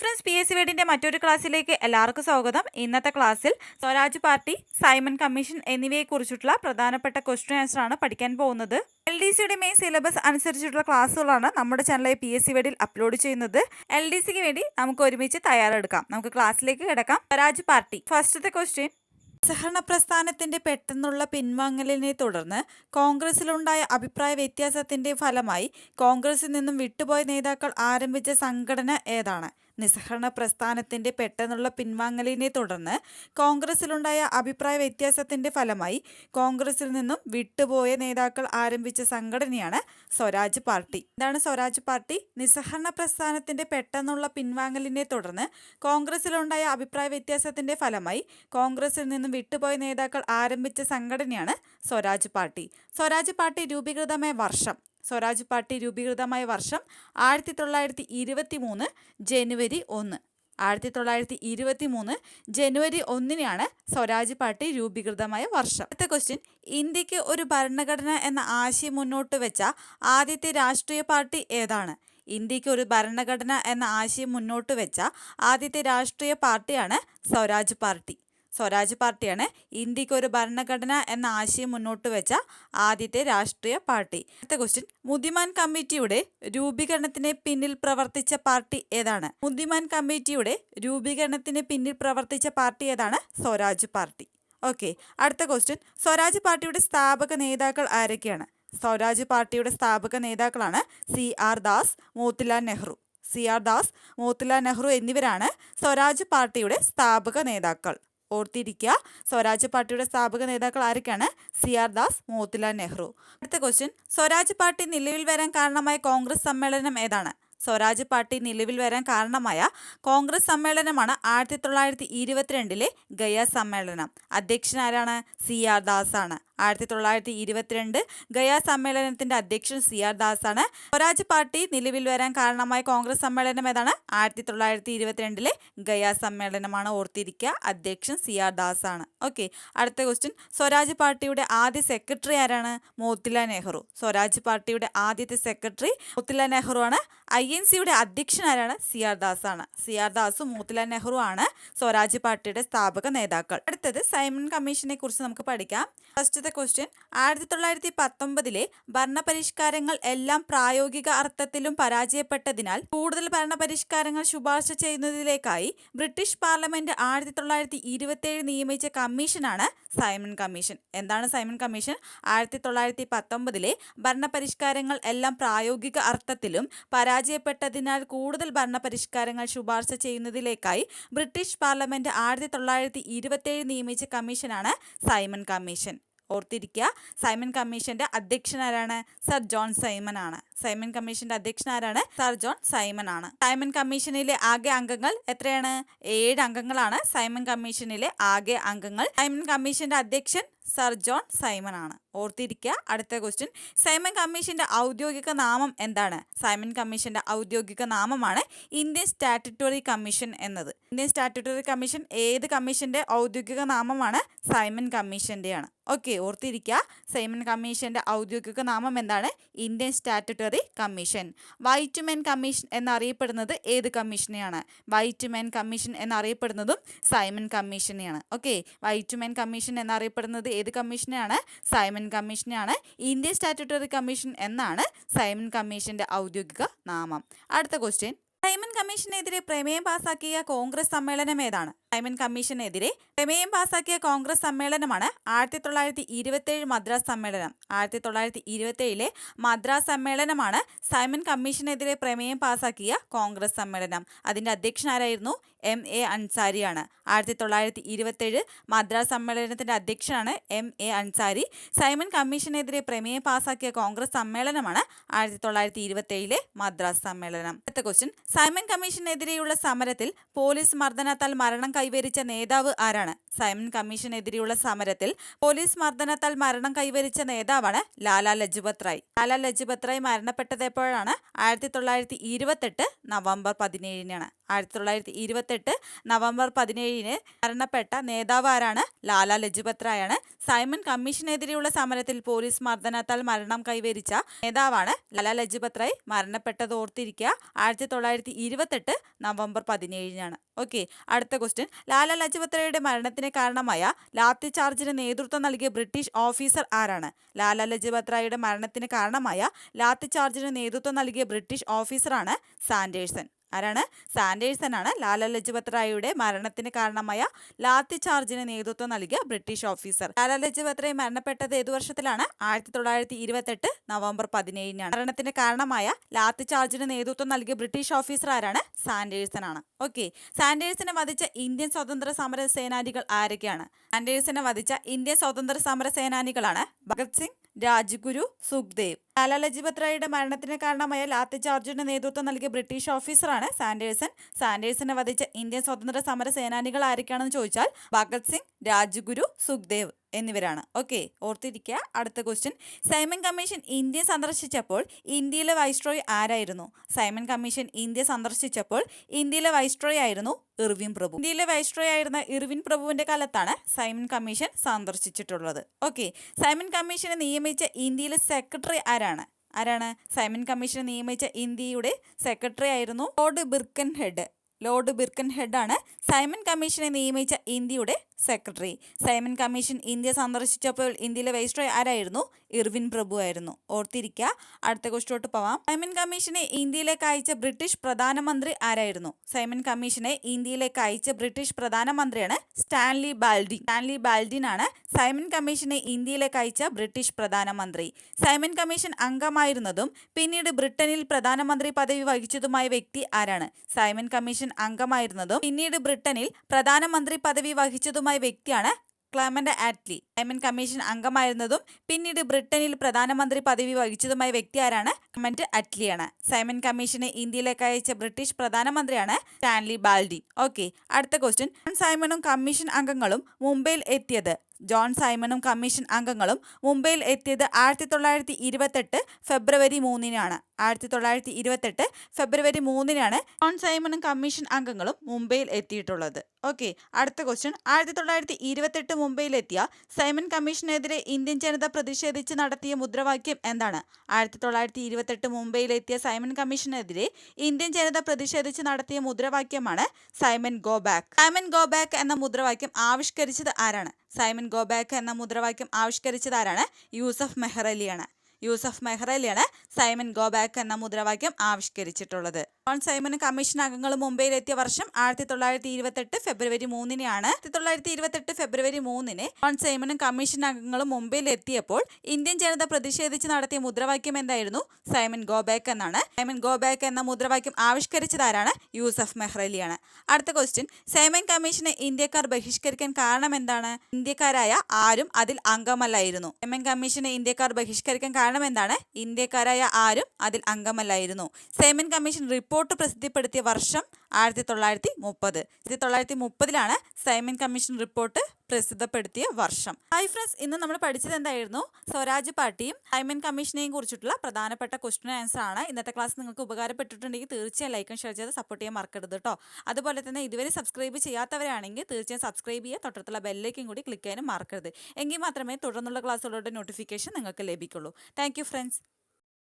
Friends P S C വീടിന്റെ മറ്റൊരു ക്ലാസ്സിലേക്ക് എല്ലാവർക്കും സ്വാഗതം. ഇന്നത്തെ ക്ലാസ്സിൽ സ്വരാജ് പാർട്ടി സൈമൺ കമ്മീഷൻ എന്നിവയെക്കുറിച്ചിട്ടുള്ള പ്രധാനപ്പെട്ട ക്വസ്റ്റ്യൻ ആൻസർ ആണ് പഠിക്കാൻ പോകുന്നത്. എൽ ഡി സിയുടെ മെയിൻ സിലബസ് അനുസരിച്ചിട്ടുള്ള ക്ലാസ്സുകളാണ് നമ്മുടെ ചാനലായി പി എസ് സി വേഡിൽ അപ്ലോഡ് ചെയ്യുന്നത്. എൽ ഡി സിക്ക് വേണ്ടി നമുക്ക് ഒരുമിച്ച് തയ്യാറെടുക്കാം. നമുക്ക് ക്ലാസ്സിലേക്ക് കിടക്കാം. സ്വരാജ് പാർട്ടി ഫസ്റ്റത്തെ ക്വസ്റ്റ്യൻ സഹകരണ പ്രസ്ഥാനത്തിന്റെ പെട്ടെന്നുള്ള പിൻവാങ്ങലിനെ തുടർന്ന് കോൺഗ്രസിലുണ്ടായ അഭിപ്രായ വ്യത്യാസത്തിന്റെ ഫലമായി കോൺഗ്രസിൽ നിന്നും വിട്ടുപോയ നേതാക്കൾ ആരംഭിച്ച സംഘടന ഏതാണ്? നിസ്സഹകരണ പ്രസ്ഥാനത്തിന്റെ പെട്ടെന്നുള്ള പിൻവാങ്ങലിനെ തുടർന്ന് കോൺഗ്രസിലുണ്ടായ അഭിപ്രായ വ്യത്യാസത്തിന്റെ ഫലമായി കോൺഗ്രസിൽ നിന്നും വിട്ടുപോയ നേതാക്കൾ ആരംഭിച്ച സംഘടനയാണ് സ്വരാജ് പാർട്ടി. എന്താണ് സ്വരാജ് പാർട്ടി. നിസ്സഹരണ പ്രസ്ഥാനത്തിന്റെ പെട്ടെന്നുള്ള പിൻവാങ്ങലിനെ തുടർന്ന് കോൺഗ്രസിലുണ്ടായ അഭിപ്രായ വ്യത്യാസത്തിന്റെ ഫലമായി കോൺഗ്രസിൽ നിന്നും വിട്ടുപോയ നേതാക്കൾ ആരംഭിച്ച സംഘടനയാണ് സ്വരാജ് പാർട്ടി. സ്വരാജ് പാർട്ടി രൂപീകൃതമായ വർഷം സ്വരാജ് പാർട്ടി രൂപീകൃതമായ വർഷം ആയിരത്തി തൊള്ളായിരത്തി ഇരുപത്തി മൂന്ന് ജനുവരി ഒന്ന്. ആയിരത്തി തൊള്ളായിരത്തി ഇരുപത്തി മൂന്ന് ജനുവരി ഒന്നിനാണ് സ്വരാജ് പാർട്ടി രൂപീകൃതമായ വർഷം. അടുത്ത ക്വസ്റ്റ്യൻ ഇന്ത്യയ്ക്ക് ഒരു ഭരണഘടന എന്ന ആശയം മുന്നോട്ട് വെച്ച ആദ്യത്തെ രാഷ്ട്രീയ പാർട്ടി ഏതാണ്? ഇന്ത്യയ്ക്ക് ഒരു ഭരണഘടന എന്ന ആശയം മുന്നോട്ട് വെച്ച ആദ്യത്തെ രാഷ്ട്രീയ പാർട്ടിയാണ് സ്വരാജ് പാർട്ടി. സ്വരാജ് പാർട്ടിയാണ്. ഇന്ത്യയ്ക്ക് ഒരു ഭരണഘടന എന്ന ആശയം മുന്നോട്ട് വെച്ച ആദ്യത്തെ രാഷ്ട്രീയ പാർട്ടി. അടുത്ത ക്വസ്റ്റ്യൻ മുതിമാൻ കമ്മിറ്റിയുടെ രൂപീകരണത്തിന് പിന്നിൽ പ്രവർത്തിച്ച പാർട്ടി ഏതാണ്? മുതിമാൻ കമ്മിറ്റിയുടെ രൂപീകരണത്തിന് പിന്നിൽ പ്രവർത്തിച്ച പാർട്ടി ഏതാണ്? സ്വരാജ് പാർട്ടി. ഓക്കെ അടുത്ത ക്വസ്റ്റ്യൻ സ്വരാജ് പാർട്ടിയുടെ സ്ഥാപക നേതാക്കൾ ആരൊക്കെയാണ്? സ്വരാജ് പാർട്ടിയുടെ സ്ഥാപക നേതാക്കളാണ് C R Das Motilal Nehru. C R Das Motilal Nehru എന്നിവരാണ് സ്വരാജ് പാർട്ടിയുടെ സ്ഥാപക നേതാക്കൾ. ഓർത്തിരിക്കുക. സ്വരാജ് പാർട്ടിയുടെ സ്ഥാപക നേതാക്കൾ ആരൊക്കെയാണ്? C R Das Motilal Nehru. അടുത്ത ക്വസ്റ്റ്യൻ സ്വരാജ് പാർട്ടി നിലവിൽ വരാൻ കാരണമായ കോൺഗ്രസ് സമ്മേളനം ഏതാണ്? സ്വരാജ് പാർട്ടി നിലവിൽ വരാൻ കാരണമായ കോൺഗ്രസ് സമ്മേളനമാണ് ആയിരത്തി തൊള്ളായിരത്തി ഇരുപത്തിരണ്ടിലെ ഗയ സമ്മേളനം. അധ്യക്ഷൻ ആരാണ്? സി ആർ ദാസ് ആണ് ആയിരത്തി തൊള്ളായിരത്തി ഇരുപത്തിരണ്ട് ഗയ സമ്മേളനത്തിന്റെ അധ്യക്ഷൻ സി ആർ ദാസ് ആണ് സ്വരാജ് പാർട്ടി നിലവിൽ വരാൻ കാരണമായ കോൺഗ്രസ് സമ്മേളനം ഏതാണ്? ആയിരത്തി തൊള്ളായിരത്തി ഇരുപത്തിരണ്ടിലെ ഗയ സമ്മേളനമാണ് ഓർത്തിരിക്കുക. അധ്യക്ഷൻ സി ആർ ദാസ് ആണ് ഓക്കെ അടുത്ത ക്വസ്റ്റ്യൻ സ്വരാജ് പാർട്ടിയുടെ ആദ്യ സെക്രട്ടറി ആരാണ്? മോത്തിലാൽ നെഹ്റു. സ്വരാജ് പാർട്ടിയുടെ ആദ്യത്തെ സെക്രട്ടറി മോത്തിലാൽ നെഹ്റു ആണ് ഐ എൻ സിയുടെ അധ്യക്ഷൻ ആരാണ് സി ആർ ദാസ് ആണ് സി ആർ ദാസും മോത്തിലാൽ നെഹ്റു ആണ് സ്വരാജ് പാർട്ടിയുടെ സ്ഥാപക നേതാക്കൾ. അടുത്തത് സൈമൺ കമ്മീഷനെ കുറിച്ച് നമുക്ക് പഠിക്കാം. ഫസ്റ്റത്തെ ക്വസ്റ്റ്യൻ ആയിരത്തി തൊള്ളായിരത്തി പത്തൊമ്പതിലെ ഭരണപരിഷ്കാരങ്ങൾ എല്ലാം പ്രായോഗിക അർത്ഥത്തിലും പരാജയപ്പെട്ടതിനാൽ കൂടുതൽ ഭരണപരിഷ്കാരങ്ങൾ ശുപാർശ ചെയ്യുന്നതിലേക്കായി ബ്രിട്ടീഷ് പാർലമെന്റ് ആയിരത്തി തൊള്ളായിരത്തി ഇരുപത്തിയേഴ് നിയമിച്ച കമ്മീഷനാണ് സൈമൺ കമ്മീഷൻ. എന്താണ് സൈമൺ കമ്മീഷൻ? ആയിരത്തി തൊള്ളായിരത്തി പത്തൊമ്പതിലെ ഭരണപരിഷ്കാരങ്ങൾ എല്ലാം പ്രായോഗിക അർത്ഥത്തിലും പരാജയപ്പെട്ടതിനാൽ കൂടുതൽ ഭരണപരിഷ്കാരങ്ങൾ ശുപാർശ ചെയ്യുന്നതിലേക്കായി ബ്രിട്ടീഷ് പാർലമെന്റ് ആയിരത്തി തൊള്ളായിരത്തി ഇരുപത്തിയേഴ് നിയമിച്ച കമ്മീഷനാണ് സൈമൺ കമ്മീഷൻ. ഓർത്തിരിക്കുക സൈമൺ കമ്മീഷന്റെ അധ്യക്ഷൻ ആരാണ് സർ ജോൺ സൈമൺ ആണ്. സൈമൺ കമ്മീഷന്റെ അധ്യക്ഷൻ ആരാണ് സർ ജോൺ സൈമൺ ആണ്. സൈമൺ കമ്മീഷനിലെ ആകെ അംഗങ്ങൾ എത്രയാണ്? ഏഴ് അംഗങ്ങളാണ് സൈമൺ കമ്മീഷനിലെ ആകെ അംഗങ്ങൾ. സൈമൺ കമ്മീഷന്റെ അധ്യക്ഷൻ സർ ജോൺ സൈമൺ ആണ് ഓർത്തിരിക്കുക അടുത്ത ക്വസ്റ്റ്യൻ സൈമൺ കമ്മീഷന്റെ ഔദ്യോഗിക നാമം എന്താണ്? സൈമൺ കമ്മീഷന്റെ ഔദ്യോഗിക നാമമാണ് ഇന്ത്യൻ സ്റ്റാറ്റുട്ടറി കമ്മീഷൻ എന്നത്. ഇന്ത്യൻ സ്റ്റാറ്റുട്ടറി കമ്മീഷൻ ഏത് കമ്മീഷന്റെ ഔദ്യോഗിക നാമമാണ്? സൈമൺ കമ്മീഷന്റെയാണ്. ഓക്കെ ഓർത്തിരിക്കുക സൈമൺ കമ്മീഷന്റെ ഔദ്യോഗിക നാമം എന്താണ്? Indian Statutory Commission. White men commission എന്നറിയപ്പെടുന്നത് ഏത് കമ്മീഷനെയാണ്? വൈറ്റ് മെൻ കമ്മീഷൻ എന്നറിയപ്പെടുന്നതും സൈമൺ കമ്മീഷനെയാണ്. ഓക്കെ വൈറ്റ് മെൻ കമ്മീഷൻ എന്നറിയപ്പെടുന്നത് ഏത് കമ്മീഷനെയാണ്? സൈമൺ കമ്മീഷനെയാണ്. ഇന്ത്യൻ സ്റ്റാറ്റുട്ടറി കമ്മീഷൻ എന്നാണ് സൈമൺ കമ്മീഷന്റെ ഔദ്യോഗിക നാമം. അടുത്ത ക്വസ്റ്റ്യൻ സൈമൺ കമ്മീഷനെതിരെ പ്രമേയം പാസാക്കിയ കോൺഗ്രസ് സമ്മേളനം ഏതാണ്? സൈമൺ കമ്മീഷനെതിരെ പ്രമേയം പാസാക്കിയ കോൺഗ്രസ് സമ്മേളനമാണ് ആയിരത്തി തൊള്ളായിരത്തി ഇരുപത്തേഴ് മദ്രാസ് സമ്മേളനം. ആയിരത്തി തൊള്ളായിരത്തി ഇരുപത്തേഴിലെ മദ്രാസ് സമ്മേളനമാണ് സൈമൻ കമ്മീഷനെതിരെ പ്രമേയം പാസാക്കിയ കോൺഗ്രസ് സമ്മേളനം. അതിന്റെ അധ്യക്ഷനാരായിരുന്നു എം എ അൻസാരിയാണ്. ആയിരത്തി തൊള്ളായിരത്തി ഇരുപത്തേഴ് മദ്രാസ് സമ്മേളനത്തിന്റെ അധ്യക്ഷനാണ് എം എ അൻസാരി. സൈമൺ കമ്മീഷനെതിരെ പ്രമേയം പാസാക്കിയ കോൺഗ്രസ് സമ്മേളനമാണ് ആയിരത്തി തൊള്ളായിരത്തി ഇരുപത്തേഴിലെ മദ്രാസ് സമ്മേളനം. അടുത്ത ക്വസ്റ്റ്യൻ സൈമൺ കമ്മീഷനെതിരെയുള്ള സമരത്തിൽ പോലീസ് മർദ്ദനത്താൽ മരണം കൈവരിച്ച നേതാവ് ആരാണ്? സൈമൺ കമ്മീഷനെതിരെയുള്ള സമരത്തിൽ പോലീസ് മർദ്ദനത്താൽ മരണം കൈവരിച്ച നേതാവാണ് ലാലാ ലജ്പത് റായ്. ലാലാ ലജ്പത് റായ് മരണപ്പെട്ടത് എപ്പോഴാണ്? ആയിരത്തി തൊള്ളായിരത്തി ഇരുപത്തെട്ട് നവംബർ പതിനേഴിനാണ്. ആയിരത്തി തൊള്ളായിരത്തി ഇരുപത്തെട്ട് നവംബർ പതിനേഴിന് മരണപ്പെട്ട നേതാവ് ആരാണ്? ലാലാ ലജ്പത് റായാണ്. സൈമൺ കമ്മീഷനെതിരെയുള്ള സമരത്തിൽ പോലീസ് മർദ്ദനത്താൽ മരണം കൈവരിച്ച നേതാവാണ് ലാലാ ലജ്പത് റായ്. മരണപ്പെട്ടത് ഓർത്തിരിക്കുക. ആയിരത്തി തൊള്ളായിരത്തി ഇരുപത്തെട്ട് നവംബർ പതിനേഴിനാണ്. ഓക്കെ അടുത്ത ക്വസ്റ്റ്യൻ ലാല ലജ്പത് റായുടെ മരണത്തിന് കാരണമായ ലാത്തി ചാർജിന് നേതൃത്വം നൽകിയ ബ്രിട്ടീഷ് ഓഫീസർ ആരാണ്? ലാല ലജ്പത് റായുടെ മരണത്തിന് കാരണമായ ലാത്തി ചാർജിന് നേതൃത്വം നൽകിയ ബ്രിട്ടീഷ് ഓഫീസറാണ് സാൻഡേഴ്സൺ. ആരാണ്? സാൻഡേഴ്സൺ ആണ് ലാല ലജ്പത് റായിയുടെ മരണത്തിന് കാരണമായ ലാത്തി ചാർജിന് നേതൃത്വം നൽകിയ ബ്രിട്ടീഷ് ഓഫീസർ. ലാല ലജ്പത് റായ് മരണപ്പെട്ടത് ഏതു വർഷത്തിലാണ്? ആയിരത്തി തൊള്ളായിരത്തി ഇരുപത്തെട്ട് നവംബർ പതിനേഴിനാണ്. മരണത്തിന് കാരണമായ ലാത്തി ചാർജിന് നേതൃത്വം നൽകിയ ബ്രിട്ടീഷ് ഓഫീസർ ആരാണ്? സാൻഡേഴ്സൺ ആണ് ഓക്കെ. സാൻഡേഴ്സിനെ വധിച്ച ഇന്ത്യൻ സ്വതന്ത്ര സമര സേനാനികൾ ആരൊക്കെയാണ്? സാൻഡേഴ്സിനെ വധിച്ച ഇന്ത്യൻ സ്വതന്ത്ര സമര സേനാനികളാണ് ഭഗത് സിംഗ് രാജ്ഗുരു സുഖ്ദേവ്. ലാല ലജ്പത് റായിയുടെ മരണത്തിന് കാരണമായ ലാത്തി ജോർജിന്റെ നേതൃത്വം നൽകിയ ബ്രിട്ടീഷ് ഓഫീസറാണ് സാൻഡേഴ്സൺ. സാൻഡേഴ്സിനെ വധിച്ച ഇന്ത്യൻ സ്വതന്ത്ര സമര സേനാനികൾ ആരൊക്കെയാണെന്ന് ചോദിച്ചാൽ ഭഗത് സിംഗ് രാജ്ഗുരു സുഖ്ദേവ്. എന്നിവരാണ്. ഓക്കെ ഓർത്തിരിക്കുക. അടുത്ത ക്വസ്റ്റ്യൻ സൈമൺ കമ്മീഷൻ ഇന്ത്യ സന്ദർശിച്ചപ്പോൾ ഇന്ത്യയിലെ വൈസ്ട്രോയ് ആരായിരുന്നു? സൈമൺ കമ്മീഷൻ ഇന്ത്യ സന്ദർശിച്ചപ്പോൾ ഇന്ത്യയിലെ വൈസ്ട്രോയ് ആയിരുന്നു ഇർവിൻ പ്രഭു. ഇന്ത്യയിലെ വൈസ്ട്രോയ് ആയിരുന്ന ഇർവിൻ പ്രഭുവിന്റെ കാലത്താണ് സൈമൺ കമ്മീഷൻ സന്ദർശിച്ചിട്ടുള്ളത്. ഓക്കെ സൈമൺ കമ്മീഷനെ നിയമിച്ച ഇന്ത്യയിലെ സെക്രട്ടറി ആരാണ്? ആരാണ്? സൈമൺ കമ്മീഷനെ നിയമിച്ച ഇന്ത്യയുടെ സെക്രട്ടറി ആയിരുന്നു ലോർഡ് ബിർക്കൻ ഹെഡ് ലോർഡ് ബിർക്കൻ ഹെഡാണ് സൈമൺ കമ്മീഷനെ നിയമിച്ച ഇന്ത്യയുടെ സെക്രട്ടറി. സൈമൺ കമ്മീഷൻ ഇന്ത്യ സന്ദർശിച്ചപ്പോൾ ഇന്ത്യയിലെ വൈസ്രോയ് ആരായിരുന്നു? ഇർവിൻ പ്രഭു ആയിരുന്നു. ഓർത്തിരിക്കുക അടുത്ത ക്വസ്റ്റോട്ട് പോവാം. സൈമൺ കമ്മീഷനെ ഇന്ത്യയിലേക്ക് അയച്ച ബ്രിട്ടീഷ് പ്രധാനമന്ത്രി ആരായിരുന്നു? സൈമൺ കമ്മീഷനെ ഇന്ത്യയിലേക്ക് അയച്ച ബ്രിട്ടീഷ് പ്രധാനമന്ത്രിയാണ് സ്റ്റാൻലി ബാൽഡിൻ. സ്റ്റാൻലി ബാൽഡിൻ ആണ് സൈമൺ കമ്മീഷനെ ഇന്ത്യയിലേക്ക് അയച്ച ബ്രിട്ടീഷ് പ്രധാനമന്ത്രി. സൈമൺ കമ്മീഷൻ അംഗമായിരുന്നതും പിന്നീട് ബ്രിട്ടനിൽ പ്രധാനമന്ത്രി പദവി വഹിച്ചതുമായ വ്യക്തി ആരാണ്? സൈമൺ കമ്മീഷൻ അംഗമായിരുന്നതും പിന്നീട് ബ്രിട്ടനിൽ പ്രധാനമന്ത്രി പദവി വഹിച്ചതുമായ വ്യക്തിയാണ് ക്ലമന്റ് ആറ്റ്ലി. സൈമൺ കമ്മീഷൻ അംഗമായിരുന്നതും പിന്നീട് ബ്രിട്ടനിൽ പ്രധാനമന്ത്രി പദവി വഹിച്ചതുമായ വ്യക്തി ആരാണ് ക്ലമന്റ് അറ്റ്ലിയാണ് സൈമൻ കമ്മീഷനെ ഇന്ത്യയിലേക്ക് അയച്ച ബ്രിട്ടീഷ് പ്രധാനമന്ത്രിയാണ് സ്റ്റാൻലി ബാൽഡി. ഓക്കെ അടുത്ത ക്വസ്റ്റ്യൻ സൈമണും കമ്മീഷൻ അംഗങ്ങളും മുംബൈയിൽ എത്തിയത് ജോൺ സൈമണും കമ്മീഷൻ അംഗങ്ങളും മുംബൈയിൽ എത്തിയത് ആയിരത്തി തൊള്ളായിരത്തി ഇരുപത്തെട്ട് ഫെബ്രുവരി മൂന്നിനാണ്. ആയിരത്തി തൊള്ളായിരത്തി ഇരുപത്തെട്ട് ഫെബ്രുവരി മൂന്നിനാണ് ജോൺ സൈമണും കമ്മീഷൻ അംഗങ്ങളും മുംബൈയിൽ എത്തിയിട്ടുള്ളത്. ഓക്കെ അടുത്ത ക്വസ്റ്റ്യൻ. ആയിരത്തി തൊള്ളായിരത്തി ഇരുപത്തെട്ട് മുംബൈയിലെത്തിയ സൈമൺ കമ്മീഷനെതിരെ ഇന്ത്യൻ ജനത പ്രതിഷേധിച്ച് നടത്തിയ മുദ്രാവാക്യം എന്താണ്? ആയിരത്തി തൊള്ളായിരത്തി ഇരുപത്തെട്ട് മുംബൈയിലെത്തിയ സൈമൺ കമ്മീഷനെതിരെ ഇന്ത്യൻ ജനത പ്രതിഷേധിച്ച് നടത്തിയ മുദ്രാവാക്യമാണ് Simon go back. Simon go back എന്ന മുദ്രാവാക്യം ആവിഷ്കരിച്ചത് ആരാണ്? സൈമൺ ഗോബാക്ക് എന്ന മുദ്രാവാക്യം ആവിഷ്കരിച്ചതാരാണ്? യൂസഫ് മെഹ്റലിയാണ്. യൂസഫ് മെഹ്റലിയാണ് സൈമൺ ഗോബാക്ക് എന്ന മുദ്രാവാക്യം ആവിഷ്കരിച്ചിട്ടുള്ളത്. ജോൺ സൈമന് കമ്മീഷൻ അംഗങ്ങൾ മുംബൈയിലെത്തിയ വർഷം ആയിരത്തി തൊള്ളായിരത്തി ഇരുപത്തെട്ട് ഫെബ്രുവരി മൂന്നിനാണ് ആയിരത്തി തൊള്ളായിരത്തി ഇരുപത്തെട്ട് ഫെബ്രുവരി മൂന്നിന് ജോൺ സൈമനും കമ്മീഷൻ അംഗങ്ങളും മുംബൈയിൽ എത്തിയപ്പോൾ ഇന്ത്യൻ ജനത പ്രതിഷേധിച്ച് നടത്തിയ മുദ്രാവാക്യം എന്തായിരുന്നു? സൈമൻ ഗോ ബാക്ക് എന്നാണ്. സൈമൻ ഗോ ബാക്ക് എന്ന മുദ്രാവാക്യം ആവിഷ്കരിച്ചതാരാണ് യൂസഫ് മെഹ്റലിയാണ്. അടുത്ത ക്വസ്റ്റ്യൻ സൈമൻ കമ്മീഷനെ ഇന്ത്യക്കാർ ബഹിഷ്കരിക്കാൻ കാരണം എന്താണ്? ഇന്ത്യക്കാരായ ആരും അതിൽ അംഗമല്ലായിരുന്നു. സൈമൻ കമ്മീഷനെ ഇന്ത്യക്കാർ ബഹിഷ്കരിക്കാൻ കാരണം എന്താണ്? ഇന്ത്യക്കാരായ ആരും അതിൽ അംഗമല്ലായിരുന്നു. സൈമൻ കമ്മീഷൻ റിപ്പോർട്ട് പ്രസിദ്ധപ്പെടുത്തിയ വർഷം ആയിരത്തി തൊള്ളായിരത്തി മുപ്പത് ആയിരത്തി തൊള്ളായിരത്തി മുപ്പതിലാണ് സൈമൻ കമ്മീഷൻ റിപ്പോർട്ട് പ്രസിദ്ധപ്പെടുത്തിയ വർഷം. ഹൈ ഫ്രണ്ട്സ് ഇന്ന് നമ്മൾ പഠിച്ചത് എന്തായിരുന്നു? സ്വരാജ് പാർട്ടിയും സൈമൻ കമ്മീഷനെയും കുറിച്ചിട്ടുള്ള പ്രധാനപ്പെട്ട ക്വസ്റ്റൻ ആൻസർ ആണ്. ഇന്നത്തെ ക്ലാസ് നിങ്ങൾക്ക് ഉപകാരപ്പെട്ടിട്ടുണ്ടെങ്കിൽ തീർച്ചയായും ലൈക്കും ഷെയർ ചെയ്ത് സപ്പോർട്ട് ചെയ്യാൻ മറക്കരുത് കേട്ടോ അതുപോലെ തന്നെ ഇതുവരെ സബ്സ്ക്രൈബ് ചെയ്യാത്തവരാണെങ്കിൽ തീർച്ചയായും സബ്സ്ക്രൈബ് ചെയ്യുക. തൊട്ടടുത്തുള്ള ബെല്ലേക്കും കൂടി ക്ലിക്ക് ചെയ്യാനും മറക്കരുത്. എങ്കിൽ മാത്രമേ തുടർന്നുള്ള ക്ലാസ്സുകളുടെ നോട്ടിഫിക്കേഷൻ നിങ്ങൾക്ക് ലഭിക്കുള്ളൂ. Thank friends